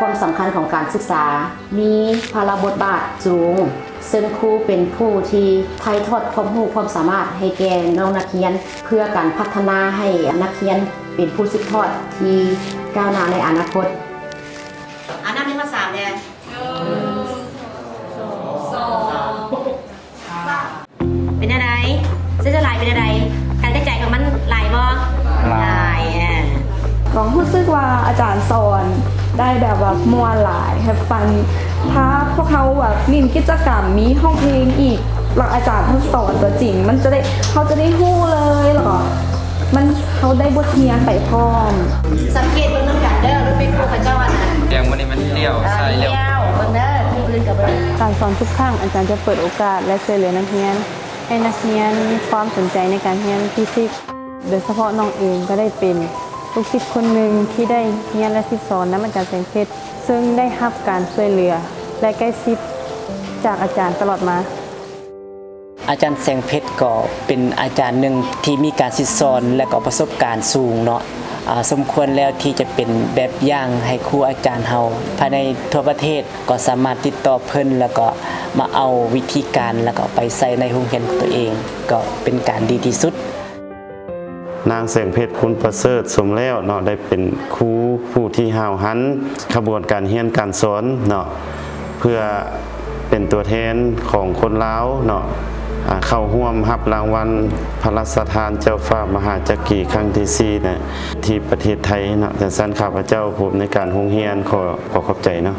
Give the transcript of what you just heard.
ความสำคัญของการศึกษา มีภาระบทบาทสูง ซึ่งครูเป็นผู้ที่ถ่ายทอดความรู้ความสามารถให้แก่น้องนักเรียน เพื่อการพัฒนาให้นักเรียนเป็นผู้สืบทอดที่ก้าวหน้าในอนาคต อันนั้นเป็นภาษาเนี่ย ก็รู้สึกว่าอาจารย์สอนได้แบบว่ามวนหลายให้ฟังถ้าพวกเขาแบบมีกิจกรรมมีห้องเพลงอีกแล้วอาจารย์เขาสอนตัวจริง มันจะได้เขาจะได้หู้เลยแล้วก็มันเขาได้บทเรียนไปพร้อม สังเกตเบิ่งน้ำกันเด้อรถเป็นครูพระเจ้าอะนะเสียงวันนี้มันเลี้ยวเออใส่เลี้ยวเลี้ยวเบิ่งเด้อที่อื่นกับเบิ่งการสอนทุกครั้งอาจารย์จะเปิดโอกาสและช่วยเหลือนักเรียน ให้นักเรียนมีความสนใจในการเรียนฟิสิกส์โดยเฉพาะน้องเองก็ได้เป็น ลูกศิษย์คนหนึ่งที่ได้เรียนและศึกสอนน้ำอาจารย์แสงเพชรซึ่งได้รับการช่วยเหลือ และใกล้ชิดจากอาจารย์ตลอดมา อาจารย์แสงเพชรก็เป็นอาจารย์หนึ่งที่มีการสิสอนและก็ประสบการณ์สูงเนาะสมควรแล้วที่จะเป็นแบบอย่างให้ครูอาจารย์เฮาภายในทั่วประเทศก็สามารถติดต่อเพิ่นแล้วก็มาเอาวิธีการแล้วก็ไปใส่ในโรงเรียนของตัวเอง ก็เป็นการดีที่สุด นางแสงเพชรคุณประเสริฐสมแล้วเนาะได้เป็นครูผู้ที่ห้าวหันขบวนการเรียนการสอนเนาะเพื่อเป็นตัวแทนของคนลาวเนาะเข้าร่วมรับรางวัลพระราชทานเจ้าฟ้ามหาจักรีครั้งที่สี่เนี่ยที่ประเทศไทยเนาะแต่สั้นข้าพเจ้าผมในการโรงเรียนขอขอขอบใจเนาะ